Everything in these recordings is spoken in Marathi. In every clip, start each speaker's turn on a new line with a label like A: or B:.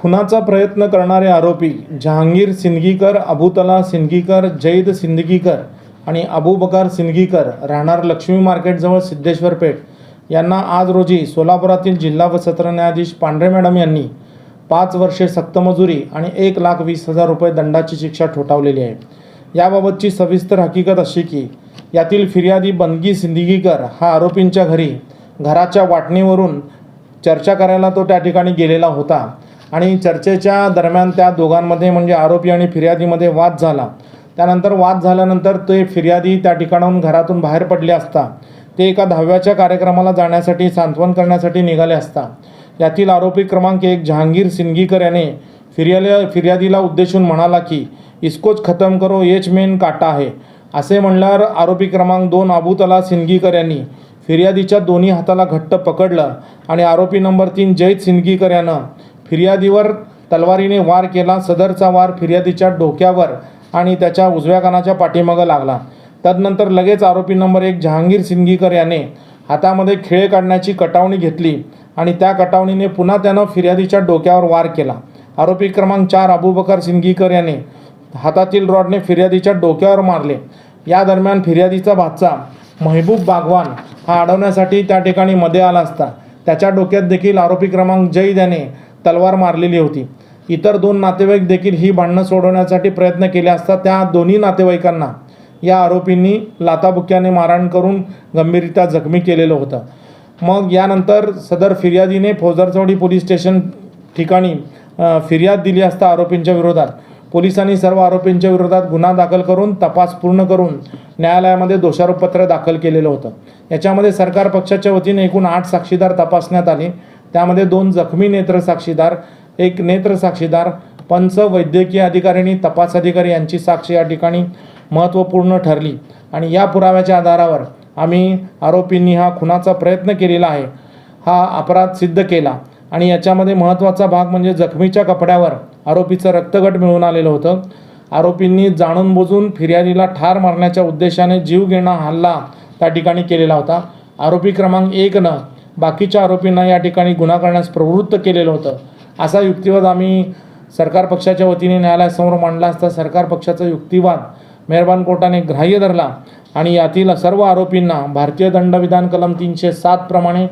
A: खुनाचा प्रयत्न करणारे आरोपी जहांगीर सिंदगीकर अबुतला सिंदगीकर जैद सिंदगीकर आणि अबुबकार सिंदगीकर राहणार लक्ष्मी मार्केटजवळ सिद्धेश्वर पेठ. यांना आज रोजी सोलापुरातील जिल्हा व सत्र न्यायाधीश पांढरे मॅडम यांनी पाच वर्षे सक्तमजुरी आणि एक लाख वीस हजार रुपये दंडाची शिक्षा ठोठावलेली आहे. याबाबतची सविस्तर हकीकत अशी की यातील फिर्यादी बनगी सिंदगीकर हा आरोपींच्या घरी घराच्या वाटणीवरून चर्चा करायला तो त्या ठिकाणी गेलेला होता. आणि चर्चेच्या दरम्यान त्या दोघांमध्ये म्हणजे आरोपी आणि फिर्यादीमध्ये वाद झाला. त्यानंतर वाद झाल्यानंतर ते फिर्यादी त्या ठिकाणाहून घरातून बाहेर पडले असता. ते एका दहाव्याच्या कार्यक्रमाला जाण्यासाठी सांत्वन करण्यासाठी निघाले असता. यातील आरोपी क्रमांक एक जहांगीर सिंदगीकर याने फिर्याला फिर्यादीला उद्देशून म्हणाला की इसकोच खतम करो येच मेन काटा आहे. असे म्हणल्यावर आरोपी क्रमांक दोन आबूतला सिंदगीकर यांनी फिर्यादीच्या दोन्ही हाताला घट्ट पकडलं आणि आरोपी नंबर तीन जैद सिंदगीकर यानं फिर्यादीवर तलवारीने वार केला. सदरचा वार फिर्यादीच्या डोक्यावर आणि त्याच्या उजव्या कानाच्या पाठीमागं लागला. तदनंतर लगेच आरोपी नंबर एक जहांगीर सिंदगीकर याने हातामध्ये खेळ काढण्याची कटावणी घेतली आणि त्या कटावणीने पुन्हा त्यानं फिर्यादीच्या डोक्यावर वार केला. आरोपी क्रमांक चार अबूबकर सिंदगीकर याने हातातील रॉडने फिर्यादीच्या डोक्यावर मारले. या दरम्यान फिर्यादीचा भाचा महबूब बागवान हा अडवण्यासाठी त्या ठिकाणी मध्ये आला असता. त्याच्या डोक्यात देखील आरोपी क्रमांक जैद याने तलवार मारलेली होती. इतर दोन नातेवाईक देखील ही भांडणं सोडवण्यासाठी प्रयत्न केले असता त्या दोन्ही नातेवाईकांना या आरोपींनी लाताबुक्याने मारहाण करून गंभीररित्या जखमी केलेलं होतं. मग यानंतर सदर फिर्यादीने फौजदारचौडी पोलीस स्टेशन ठिकाणी फिर्याद दिली असता आरोपींच्या विरोधात. पोलिसांनी सर्व आरोपींच्या विरोधात गुन्हा दाखल करून तपास पूर्ण करून न्यायालयामध्ये दोषारोपपत्र दाखल केलेलं होतं. याच्यामध्ये सरकार पक्षाच्या वतीने एकूण आठ साक्षीदार तपासण्यात आले. त्यामध्ये दोन जखमी नेत्रसाक्षीदार एक नेत्रसाक्षीदार पंच वैद्यकीय अधिकारी आणि तपास अधिकारी यांची साक्ष या ठिकाणी महत्त्वपूर्ण ठरली. आणि या पुराव्याच्या आधारावर आम्ही आरोपींनी हा खुनाचा प्रयत्न केलेला आहे. हा अपराध सिद्ध केला. आणि याच्यामध्ये महत्त्वाचा भाग म्हणजे जखमीच्या कपड्यावर आरोपीचं रक्तगट मिळून आलेलं होतं. आरोपींनी जाणून बुजून फिर्यादीला ठार मारण्याच्या उद्देशाने जीव घेणा हल्ला त्या ठिकाणी केलेला होता. आरोपी क्रमांक एकनं बाकीच्या आरोपींना या ठिकाणी गुन्हा करण्यास प्रवृत्त केलेलं होतं. असा युक्तिवाद आम्ही सरकार पक्षाच्या वतीने न्यायालयासमोर मांडला असता सरकार पक्षाचा युक्तिवाद मेहरबान कोर्टाने ग्राह्य धरला आणि यातील सर्व आरोपींना भारतीय दंडविधान कलम तीनशे सात प्रमाणे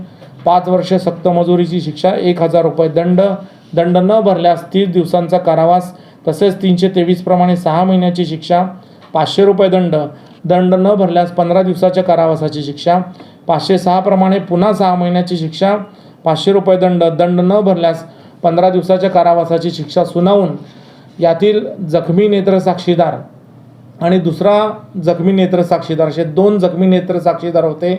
A: पाच वर्ष सक्त मजुरीची शिक्षा एक हजार रुपये दंड दंड न भरल्यास तीस दिवसांचा कारावास तसेच तीनशे तेवीस प्रमाणे सहा महिन्याची शिक्षा पाचशे रुपये दंड दंड न भरल्यास पंधरा दिवसाच्या कारावासाची शिक्षा पाचशे सहाप्रमाणे पुन्हा सहा महिन्याची शिक्षा पाचशे रुपये दंड दंड न भरल्यास पंधरा दिवसाच्या कारावासाची शिक्षा सुनावून यातील जखमी नेत्र साक्षीदार आणि दुसरा जखमी नेत्र साक्षीदार असे दोन जखमी नेत्र साक्षीदार होते.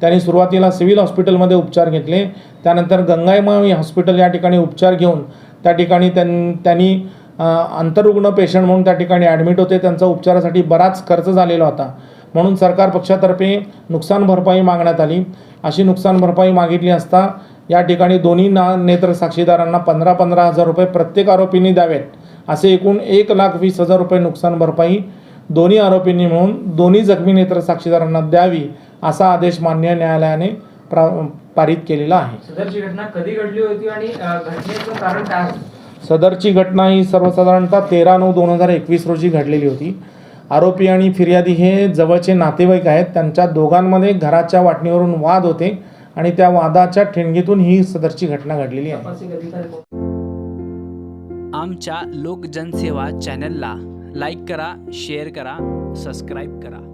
A: त्यांनी सुरुवातीला सिव्हिल हॉस्पिटलमध्ये उपचार घेतले. त्यानंतर गंगाईमाई हॉस्पिटल या ठिकाणी उपचार घेऊन त्या ठिकाणी त्यां त्यांनी आंतररुग्ण पेशंट म्हणून त्या ठिकाणी ॲडमिट होते. त्यांचा उपचारासाठी बराच खर्च झालेला होता. म्हणून सरकार पक्षातर्फे नुकसान भरपाई मागण्यात आली. अशी नुकसान भरपाई मागितली असता या ठिकाणी दोन्ही ना नेत्र साक्षीदारांना पंधरा पंधरा हजार रुपये प्रत्येक आरोपींनी द्यावेत. असे एकूण एक लाख वीस हजार रुपये नुकसान भरपाई दोन्ही आरोपींनी मिळून दोन्ही जखमी नेत्र साक्षीदारांना द्यावी असा आदेश मान्य न्यायालयाने प्रा पारित केलेला आहे.
B: सदरची घटना कधी घडली होती आणि कारण काय?
A: सदरची घटना ही सर्वसाधारणतः तेरा नऊ दोन हजार एकवीस रोजी घडलेली होती. आरोपी आणि फिर्यादी हे जवळचे नातेवाईक आहेत. त्यांच्या दोघांमध्ये घराच्या वाटणीवरून वाद होते आणि त्या वादाच्या ठिणगीतून ही सदरची घटना घडलेली आहे.
C: आमच्या लोकजनसेवा चॅनलला लाईक करा शेअर करा सबस्क्राईब करा.